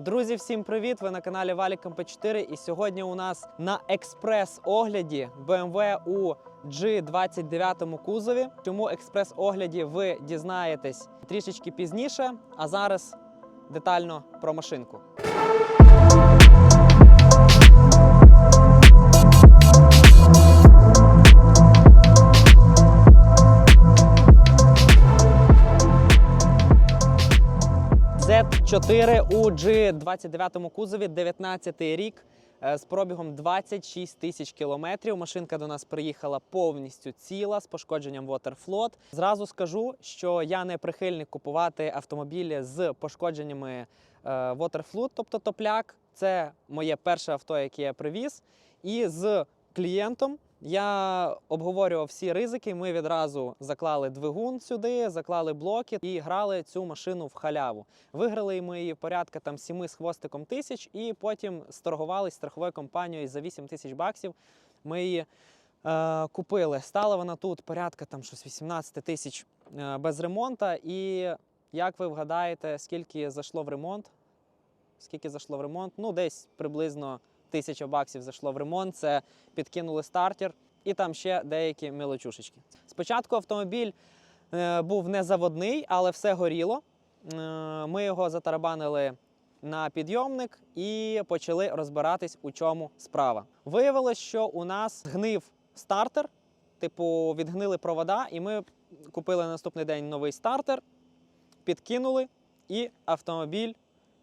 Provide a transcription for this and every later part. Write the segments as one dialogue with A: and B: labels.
A: Друзі, всім привіт! Ви на каналі Валік МП4 і сьогодні у нас на експрес-огляді BMW у G29 кузові. Чому експрес-огляді ви дізнаєтесь трішечки пізніше, а зараз детально про машинку. Z4 у G29 кузові, 19 рік. е, З пробігом 26 тисяч кілометрів. Машинка до нас приїхала повністю ціла з пошкодженням Waterfloat. Зразу скажу, що я не прихильник купувати автомобілі з пошкодженнями е, Waterfloat, тобто топляк. Це моє перше авто, яке я привіз. І з клієнтом я обговорював всі ризики. Ми відразу заклали двигун сюди, заклали блоки і грали цю машину в халяву. Виграли ми її порядка там 7 з хвостиком тисяч, і потім сторгувались страховою компанією за 8 тисяч баксів. Ми її е, купили. Стала вона тут порядка там щось 18 тисяч е, без ремонту. І як ви вгадаєте, скільки зайшло в ремонт? Скільки зайшло в ремонт? Ну, десь приблизно тисяча баксів зайшло в ремонт. Це підкинули стартер і там ще деякі мелочушечки. Спочатку автомобіль е, був не заводний, але все горіло. Е, Ми його затарабанили на підйомник і почали розбиратись, у чому справа. Виявилось, що у нас гнив стартер, типу, відгнили провода, і ми купили на наступний день новий стартер, підкинули, і автомобіль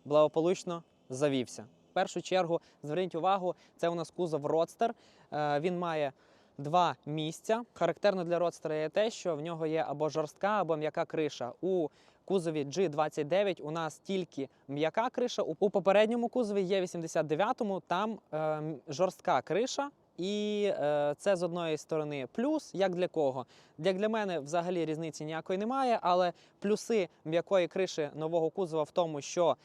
A: благополучно завівся. Першу чергу зверніть увагу, це у нас кузов Родстер. Е, Він має два місця. Характерно для Родстера є те, що в нього є або жорстка, або м'яка криша. У кузові G29 у нас тільки м'яка криша. У попередньому кузові є 89-му, там е, жорстка криша. І е, це з одної сторони плюс, як для кого. Як для мене взагалі різниці ніякої немає, але плюси м'якої криші нового кузова в тому, що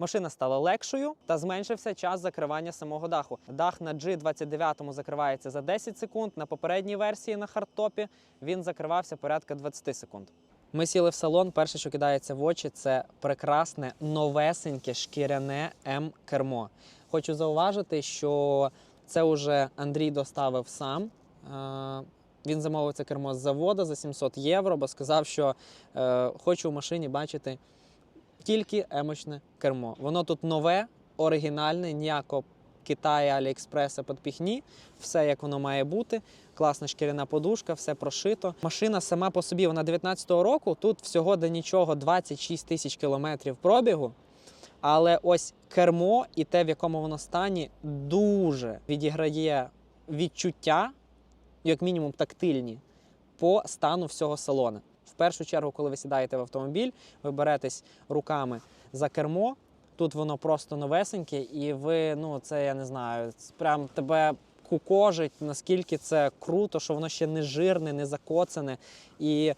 A: Машина стала легшою та зменшився час закривання самого даху. Дах на G29 закривається за 10 секунд. На попередній версії на хардтопі він закривався порядка 20 секунд. Ми сіли в салон. Перше, що кидається в очі, це прекрасне новесеньке шкіряне М-кермо. Хочу зауважити, що це вже Андрій доставив сам. Е, Він замовив це кермо з заводу за 700 євро, бо сказав, що е, хочу в машині бачити тільки емочне кермо. Воно тут нове, оригінальне, ніякого Китаю, Аліекспреса підпіхні, все як воно має бути. Класна шкіряна подушка, все прошито. Машина сама по собі, вона 19-го року. Тут всього до нічого 26 тисяч кілометрів пробігу. Але ось кермо і те, в якому воно стані, дуже відіграє відчуття, як мінімум тактильні, по стану всього салону. Першу чергу, коли ви сідаєте в автомобіль, ви беретесь руками за кермо. Тут воно просто новесеньке, і ви, ну це я не знаю, прям тебе кукожить, наскільки це круто, що воно ще не жирне, не закоцане. І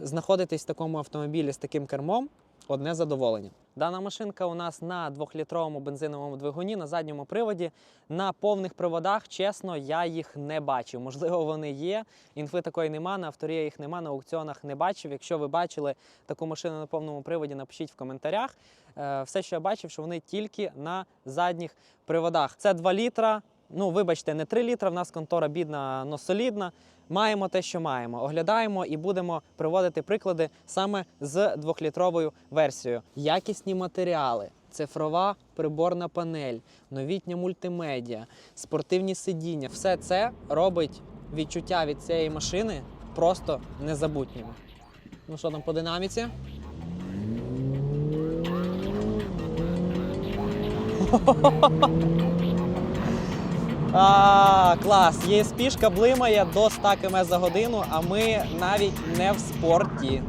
A: знаходитись в такому автомобілі з таким кермом одне задоволення. Дана машинка у нас на 2-літровому бензиновому двигуні на задньому приводі. На повних приводах, чесно, я їх не бачив. Можливо, вони є. Інфи такої нема, на авторія їх нема, на аукціонах не бачив. Якщо ви бачили таку машину на повному приводі, напишіть в коментарях. Е, Все, що я бачив, що вони тільки на задніх приводах. Це 2 літра. Ну, вибачте, не 3 літра. В нас контора бідна, но солідна. Маємо те, що маємо. Оглядаємо і будемо приводити приклади саме з двохлітровою версією. Якісні матеріали, цифрова приборна панель, новітня мультимедіа, спортивні сидіння. Все це робить відчуття від цієї машини просто незабутніми. Ну що там по динаміці? А, клас! Є спішка блимає до 100 км за годину, а ми навіть не в спорті.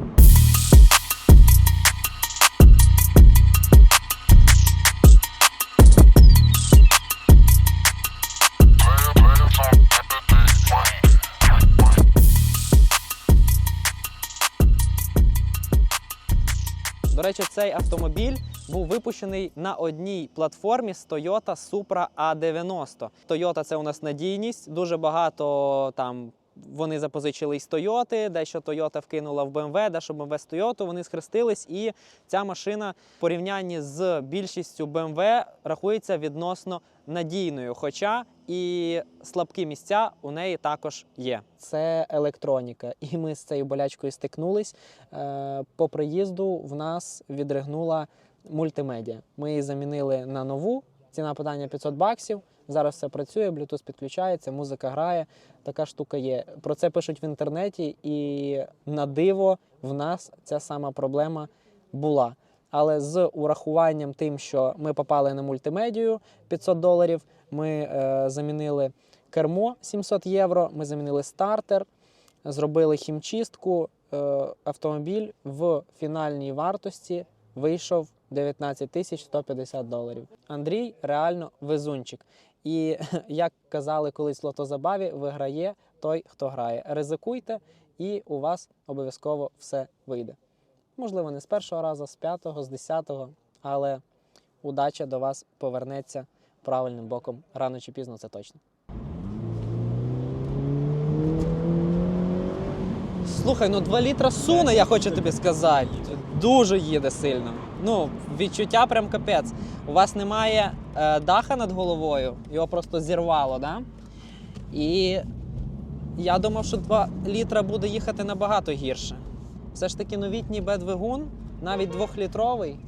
A: Речі, цей автомобіль був випущений на одній платформі з Toyota Supra A90. Toyota – це у нас надійність, дуже багато там вони запозичили із Тойоти, дещо Тойота вкинула в BMW, дещо BMW з Тойоту. Вони схрестились, і ця машина в порівнянні з більшістю BMW рахується відносно надійною. Хоча і слабкі місця у неї також є. Це електроніка, і ми з цією болячкою стикнулись. Е, По приїзду в нас відригнула мультимедіа. Ми її замінили на нову. Ціна питання 500 баксів. Зараз все працює, Bluetooth підключається, музика грає. Така штука є. Про це пишуть в інтернеті, і на диво в нас ця сама проблема була. Але з урахуванням тим, що ми попали на мультимедію 500 доларів, ми е, замінили кермо 700 євро, ми замінили стартер, зробили хімчистку. Е, автомобіль в фінальній вартості вийшов 19 тисяч 150 доларів. Андрій реально везунчик. І як казали колись в лотозабаві, виграє той, хто грає. Ризикуйте, і у вас обов'язково все вийде. Можливо, не з першого разу, з п'ятого, з десятого, але удача до вас повернеться правильним боком рано чи пізно, це точно. Слухай, ну 2 літра суне, я хочу тобі сказати. Дуже їде сильно. Ну, відчуття прям капець. У вас немає е, даха над головою, його просто зірвало, да? І я думав, що 2 літра буде їхати набагато гірше. Все ж таки новітній бедвигун, навіть двохлітровий.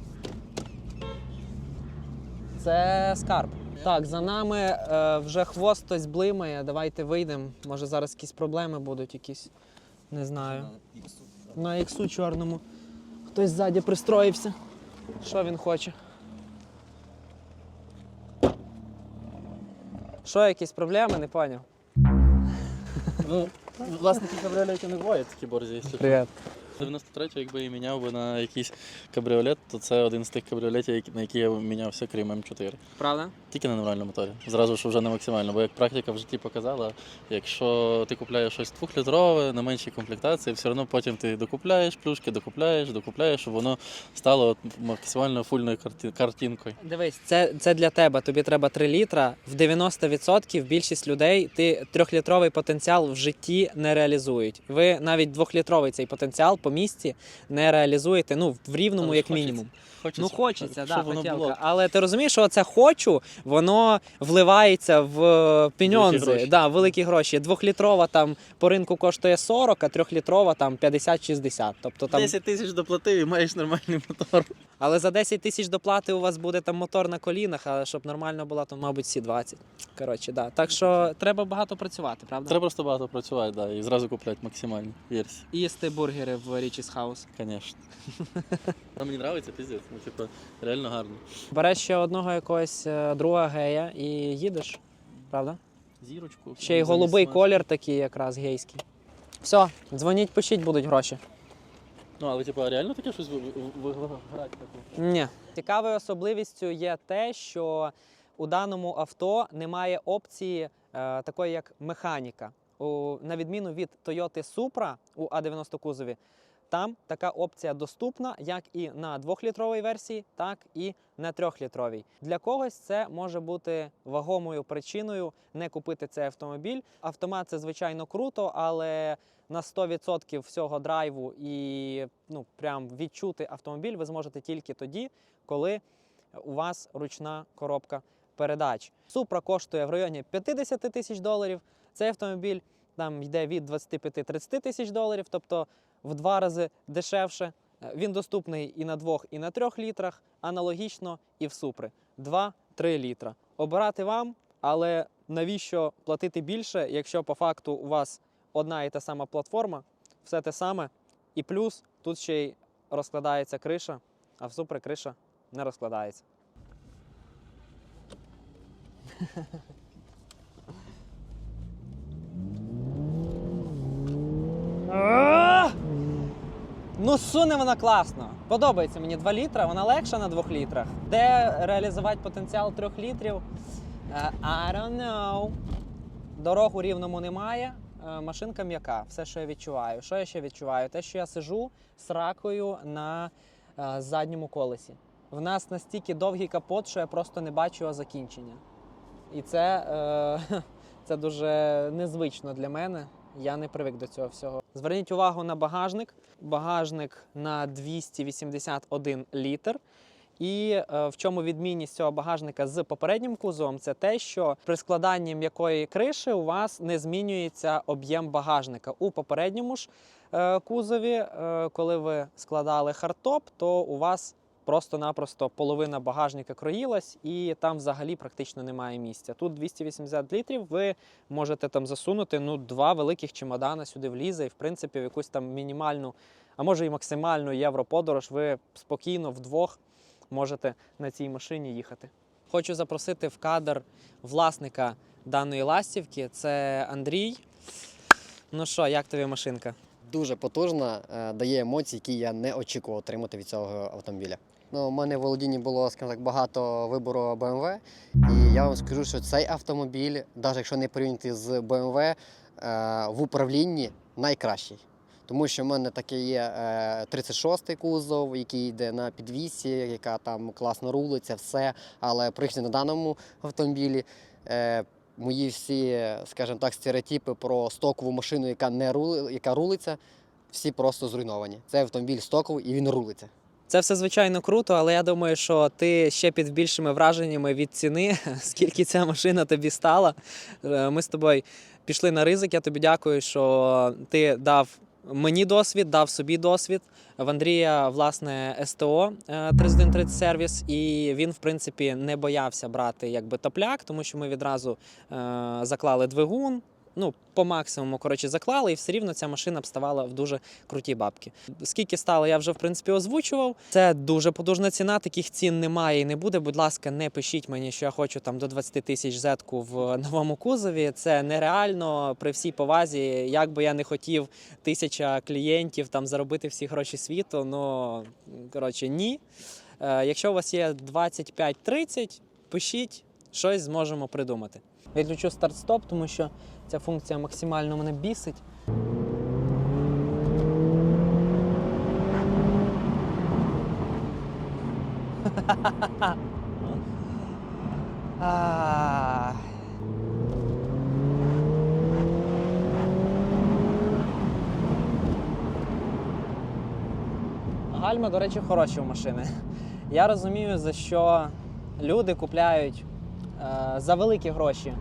A: Це скарб. Так, за нами е, вже хвост хтось блимає. Давайте вийдемо. Може зараз якісь проблеми будуть, якісь. Не знаю. На іксу чорному. Хтось ззаді пристроївся. Що він хоче? Що, якісь проблеми? Не поняв.
B: Ну, власники кабріолетів не бувають такі борзі.
A: Привіт.
B: 93 якби я міняв би на якийсь кабріолет, то це один з тих кабріолетів, на які я мінявся, крім М4.
A: Правда?
B: Тільки на нормальному моторі. Зразу ж вже не максимально. Бо як практика в житті показала, якщо ти купляєш щось двохлітрове на меншій комплектації, все одно потім ти докупляєш плюшки, докупляєш, докупляєш, щоб воно стало от максимально фульною карті- картинкою.
A: Дивись, це, це для тебе. Тобі треба 3 літра. В 90% більшість людей ти трьохлітровий потенціал в житті не реалізують. Ви навіть двохлітровий цей потенціал по місті не реалізуєте. Ну в рівному,
B: Але
A: як
B: хочеться.
A: мінімум.
B: Хочеться,
A: Ну хочеться, да,
B: воно
A: хотілка.
B: було.
A: Але ти розумієш, що це хочу, воно вливається в
B: Великі гроші.
A: Да, великі гроші. Двохлітрова там по ринку коштує 40, а трьохлітрова там 50-60. Тобто там
B: 10 тисяч доплатив і маєш нормальний мотор.
A: але за 10 тисяч доплати у вас буде там мотор на колінах, а щоб нормально була, то мабуть всі 20. Коротше, да. Так що треба багато працювати, правда?
B: Треба просто багато працювати, да, і зразу купляти максимальні версії.
A: І їсти бургери в Річіс Хаус.
B: Конечно. Ну, мені подобається, піздець. Ну, типу, реально гарно.
A: Береш ще одного якогось е, друга гея і їдеш, правда?
B: Зірочку.
A: Ще й голубий колір такий якраз гейський. Все, дзвоніть, пишіть, будуть гроші.
B: Ну, але типу, реально таке щось ви- ви- ви- грати таке?
A: Ні. Цікавою особливістю є те, що у даному авто немає опції е, такої, як механіка. У, на відміну від Toyota Supra у А90 кузові, там така опція доступна як і на 2-літровій версії, так і на 3-літровій. Для когось це може бути вагомою причиною не купити цей автомобіль. Автомат це звичайно круто, але на 100% всього драйву і ну прям відчути автомобіль ви зможете тільки тоді, коли у вас ручна коробка передач. Супра коштує в районі 50 тисяч доларів. Цей автомобіль там йде від 25-30 тисяч доларів, тобто в два рази дешевше. Е, Він доступний і на двох, і на трьох літрах, аналогічно і в супри 2-3 літра. Обирати вам, але навіщо платити більше, якщо по факту у вас одна і та сама платформа, все те саме, і плюс тут ще й розкладається криша, а в супри криша не розкладається. А! Ну, суне вона класно. Подобається мені 2 літра, вона легша на 2 літрах. Де реалізувати потенціал 3 літрів? Е, I don't know. Дорог у рівному немає. Е, Машинка м'яка, все, що я відчуваю. Що я ще відчуваю? Те, що я сижу з ракою на е, задньому колесі. В нас настільки довгий капот, що я просто не бачу закінчення. І це, е, це дуже незвично для мене. Я не привик до цього всього. Зверніть увагу на багажник. Багажник на 281 літр. І е, в чому відмінність цього багажника з попереднім кузовом, це те, що при складанні м'якої криші у вас не змінюється об'єм багажника. У попередньому ж е, кузові, е, коли ви складали хардтоп, то у вас просто-напросто половина багажника кроїлась, і там взагалі практично немає місця. Тут 280 літрів. Ви можете там засунути ну, два великих чемодана сюди влізе, і в принципі в якусь там мінімальну, а може і максимальну європодорож, ви спокійно вдвох можете на цій машині їхати. Хочу запросити в кадр власника даної ластівки. Це Андрій. Ну що, як тобі машинка?
C: дуже потужна, е, дає емоції, які я не очікував отримати від цього автомобіля. Ну, у мене в володінні було, скажімо так, багато вибору BMW, і я вам скажу, що цей автомобіль, навіть якщо не порівняти з BMW, е, в управлінні найкращий. Тому що в мене таке є е, 36-й кузов, який йде на підвісі, яка там класно рулиться, все. Але приїхати на даному автомобілі. Е, Мої всі, скажімо так, стереотипи про стокову машину, яка не рули, яка рулиться, всі просто зруйновані. Це автомобіль стоковий і він рулиться.
A: Це все звичайно круто, але я думаю, що ти ще під більшими враженнями від ціни, скільки ця машина тобі стала. Е, Ми з тобою пішли на ризик. Я тобі дякую, що ти дав мені досвід, дав собі досвід. В Андрія, власне, СТО е, 3130 сервіс, і він, в принципі, не боявся брати якби топляк, тому що ми відразу е, заклали двигун. Ну, по максимуму, коротше, заклали, і все рівно ця машина б ставала в дуже круті бабки. Скільки стало, я вже в принципі озвучував. Це дуже подужна ціна. Таких цін немає і не буде. Будь ласка, не пишіть мені, що я хочу там до 20 тисяч зетку в новому кузові. Це нереально при всій повазі. Як би я не хотів тисяча клієнтів там заробити всі гроші світу. Ну коротше, ні. Е, якщо у вас є 25-30, пишіть, щось зможемо придумати. Відключу старт-стоп, тому що ця функція максимально мене бісить. Гальма, до речі, хороші у машини. Я розумію, за що люди купляють е, за великі гроші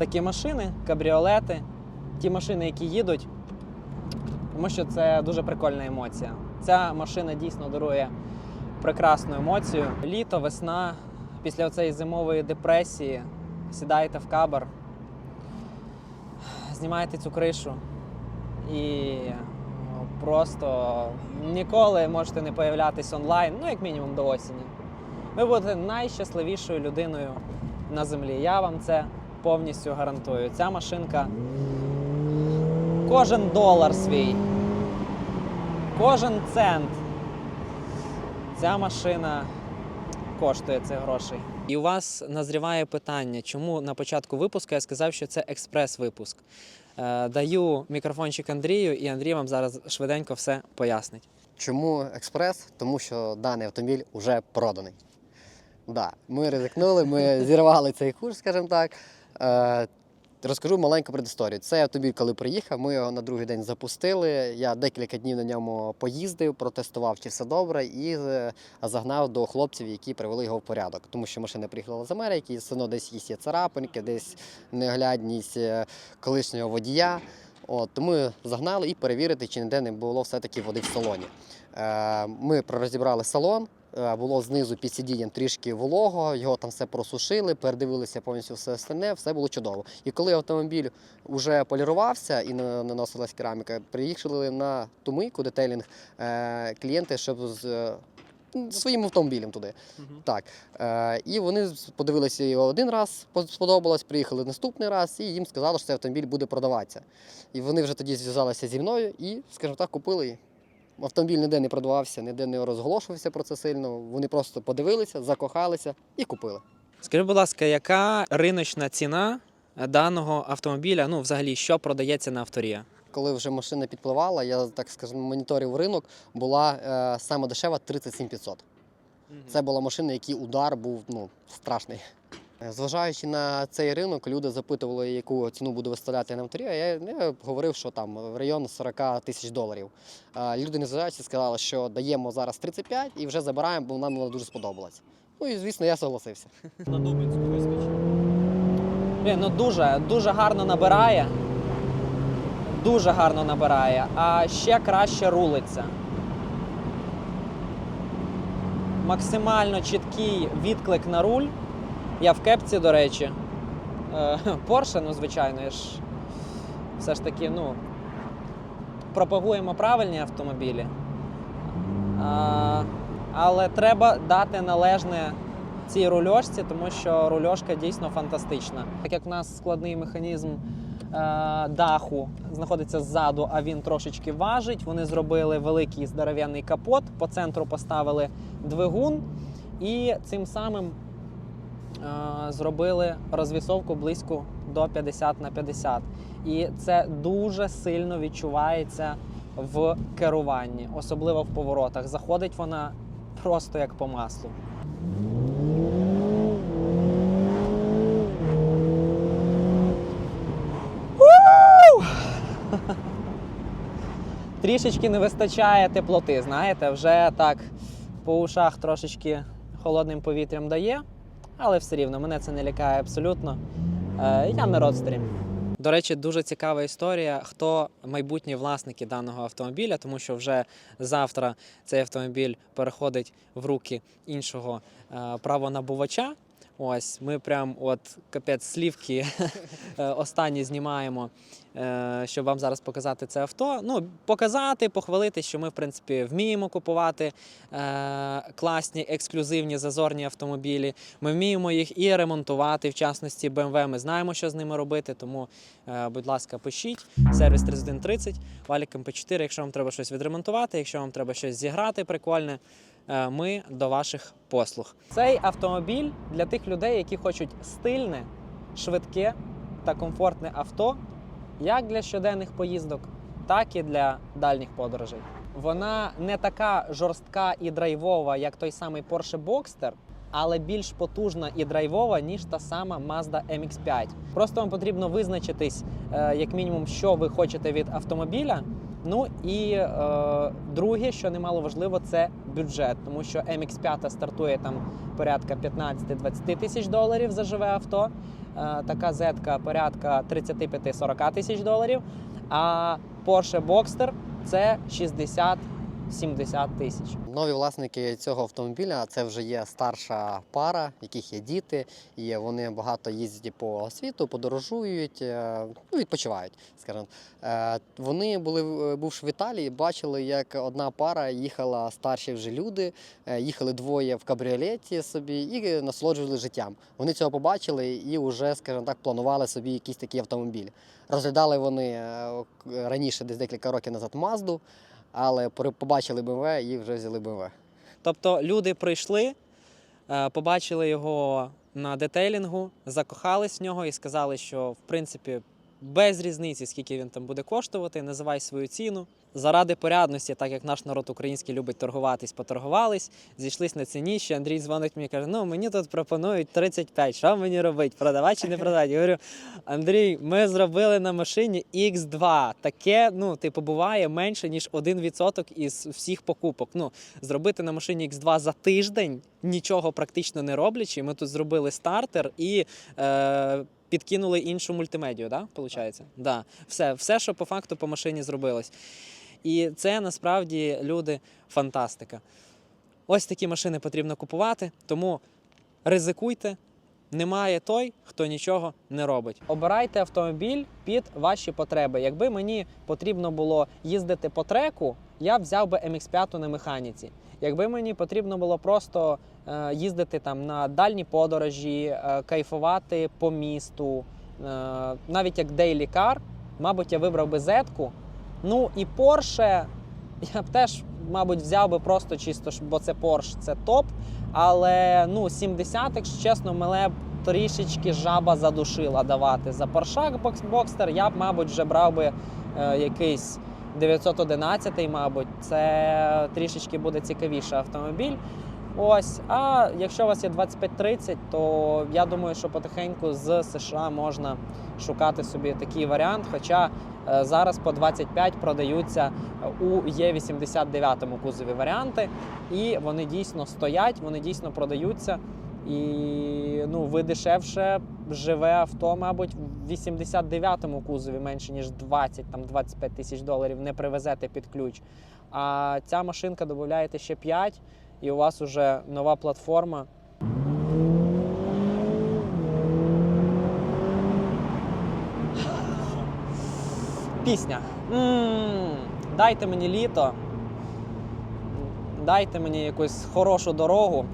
A: такі машини, кабріолети, ті машини, які їдуть, тому що це дуже прикольна емоція. Ця машина дійсно дарує прекрасну емоцію. Літо, весна, після цієї зимової депресії сідаєте в кабар, знімаєте цю кришу і ну, просто ніколи можете не появлятись онлайн, ну як мінімум до осені. Ви будете найщасливішою людиною на землі. Я вам це повністю гарантую. Ця машинка кожен долар свій, кожен цент. Ця машина коштує цих грошей. І у вас назріває питання, чому на початку випуску я сказав, що це експрес-випуск. Е, даю мікрофончик Андрію, і Андрій вам зараз швиденько все пояснить.
C: Чому експрес? Тому що даний автомобіль вже проданий. Да, ми ризикнули, ми зірвали цей курс, скажімо так. Е, розкажу маленьку предісторію. Цей автомобіль, коли приїхав, ми його на другий день запустили. Я декілька днів на ньому поїздив, протестував, чи все добре, і е, загнав до хлопців, які привели його в порядок. Тому що машина приїхала з Америки, все одно десь є царапинки, десь неглядність е, колишнього водія. От, тому загнали і перевірити, чи ніде не було все-таки води в салоні. Ми розібрали салон. Е, Було знизу під сидінням трішки волого, його там все просушили, передивилися повністю все остальне, все було чудово. І коли автомобіль вже полірувався і на- наносилась кераміка, приїхали на ту мийку, детейлінг, е, клієнти, щоб з е, своїм автомобілем туди. Так. Е, і вони подивилися його один раз, по- сподобалось, приїхали наступний раз, і їм сказали, що цей автомобіль буде продаватися. І вони вже тоді зв'язалися зі мною і, скажімо так, купили. Автомобіль ніде не продавався, ніде не розголошувався про це сильно. Вони просто подивилися, закохалися і купили.
A: Скажи, будь ласка, яка риночна ціна даного автомобіля? Ну, взагалі, що продається на авторія?
C: Коли вже машина підпливала, я так скажімо, моніторив ринок, була е, саме дешева 37 500. Це була машина, який удар був ну, страшний. Зважаючи на цей ринок, люди запитували, яку ціну буду виставляти на авторі. а Я, я говорив, що там в район 40 тисяч доларів. Люди незважаючи сказали, що даємо зараз 35 і вже забираємо, бо нам вона дуже сподобалась. Ну і звісно, я согласився.
A: На Дубинську вискочив. Блін, ну дуже, дуже гарно набирає. Дуже гарно набирає, а ще краще рулиться. Максимально чіткий відклик на руль. Я в кепці, до речі. Е, Porsche, ну, звичайно, я ж все ж таки, ну, пропагуємо правильні автомобілі. Але треба дати належне цій рульошці, тому що рульошка дійсно фантастична. Так як в нас складний механізм е, даху знаходиться ззаду, а він трошечки важить. Вони зробили великий здоров'яний капот, по центру поставили двигун і цим самим зробили розвісовку близько до 50 на 50. І це дуже сильно відчувається в керуванні, особливо в поворотах. Заходить вона просто як по маслу. Трішечки не вистачає теплоти, знаєте, вже так по ушах трошечки холодним повітрям дає, але все рівно мене це не лякає абсолютно. Е, Я не родстрім. До речі, дуже цікава історія, хто майбутні власники даного автомобіля, тому що вже завтра цей автомобіль переходить в руки іншого е, правонабувача. Ось ми прям от капець слівки останні знімаємо, е, щоб вам зараз показати це авто. Ну, показати, похвалити, що ми, в принципі, вміємо купувати е, класні, ексклюзивні зазорні автомобілі. Ми вміємо їх і ремонтувати, в частності BMW. Ми знаємо, що з ними робити. Тому, е, будь ласка, пишіть. Сервіс 3130, Валік МП4, якщо вам треба щось відремонтувати, якщо вам треба щось зіграти прикольне. Е, Ми до ваших послуг. Цей автомобіль для тих людей, які хочуть стильне, швидке та комфортне авто, як для щоденних поїздок, так і для дальніх подорожей. Вона не така жорстка і драйвова, як той самий Porsche Boxster, але більш потужна і драйвова, ніж та сама Mazda MX-5. Просто вам потрібно визначитись, е, як мінімум, що ви хочете від автомобіля. Ну і е, друге, що немало важливо, це бюджет, тому що MX-5 стартує там порядка 15-20 тисяч доларів за живе авто. Е, така Z порядка 35-40 тисяч доларів. А Porsche Boxster це 60-70 тисяч.
C: Нові власники цього автомобіля це вже є старша пара, в яких є діти, і вони багато їздять по світу, подорожують, е, ну, відпочивають, скажімо. Е, Вони були, бувши в Італії, бачили, як одна пара їхала старші вже люди, е, їхали двоє в кабріолеті собі і насолоджували життям. Вони цього побачили і вже, скажімо так, планували собі якийсь такий автомобіль. Розглядали вони е, раніше, десь декілька років назад, Мазду. Але побачили БМВ і вже взяли БМВ.
A: Тобто люди прийшли, е, побачили його на детейлінгу, закохались в нього і сказали, що в принципі без різниці, скільки він там буде коштувати, називай свою ціну. Заради порядності, так як наш народ український любить торгуватись, поторгувались, зійшлись на ціні. Ще Андрій дзвонить мені і каже: ну мені тут пропонують 35, що мені робити? Продавати чи не продавати? Я говорю, Андрій, ми зробили на машині X2. Таке, ну, типу, буває менше, ніж 1% із всіх покупок. Ну, зробити на машині X2 за тиждень, нічого практично не роблячи. Ми тут зробили стартер і. Е, Підкинули іншу мультимедію, да? Получається? Да. Все, все, що по факту по машині зробилось. І це насправді люди фантастика. Ось такі машини потрібно купувати, тому ризикуйте. Немає той, хто нічого не робить. Обирайте автомобіль під ваші потреби. Якби мені потрібно було їздити по треку, я взяв би MX5 на механіці. Якби мені потрібно було просто е, їздити там на дальні подорожі, е, кайфувати по місту, е, навіть як Daily Car, мабуть, я вибрав би Z-ку. Ну і Porsche я б теж, мабуть, взяв би просто чисто, бо це Porsche, це топ. Але ну, 70, якщо чесно, мене б трішечки жаба задушила давати за Porsche Boxster, я б, мабуть, вже брав би е, якийсь 911, мабуть. Це трішечки буде цікавіший автомобіль. Ось, а якщо у вас є 25-30, то я думаю, що потихеньку з США можна шукати собі такий варіант. Хоча е, зараз по 25 продаються у Є89 кузові варіанти, і вони дійсно стоять, вони дійсно продаються. І ну, ви дешевше живе авто, мабуть, в 89-му кузові менше ніж 20 там 25 тисяч доларів не привезете під ключ. А ця машинка додаєте ще 5, і у вас вже нова платформа. Пісня. м Дайте мені літо. Дайте мені якусь хорошу дорогу.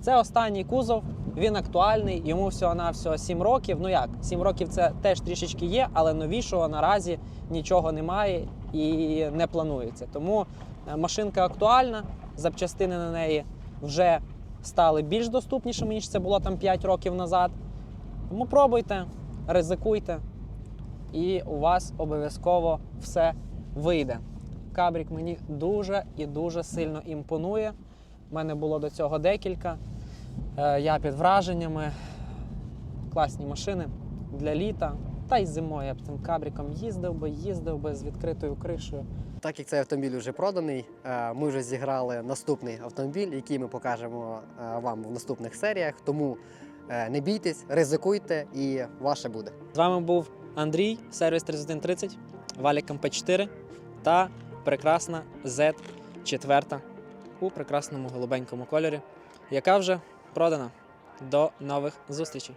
A: Це останній кузов, він актуальний, йому всього-навсього 7 років. Ну як, 7 років це теж трішечки є, але новішого наразі нічого немає і не планується. Тому е, машинка актуальна, запчастини на неї вже стали більш доступнішими, ніж це було там 5 років назад. Тому пробуйте, ризикуйте, і у вас обов'язково все вийде. Кабрік мені дуже і дуже сильно імпонує. У мене було до цього декілька. Е, Я під враженнями. Класні машини для літа. Та й зимою я б цим кабріком їздив би, їздив би з відкритою кришею.
C: Так як цей автомобіль вже проданий, е, ми вже зіграли наступний автомобіль, який ми покажемо е, вам в наступних серіях. Тому е, не бійтесь, ризикуйте, і ваше буде.
A: З вами був Андрій, сервіс 3130, Валік МП4 та прекрасна Z4 у прекрасному голубенькому кольорі, яка вже продана. До нових зустрічей!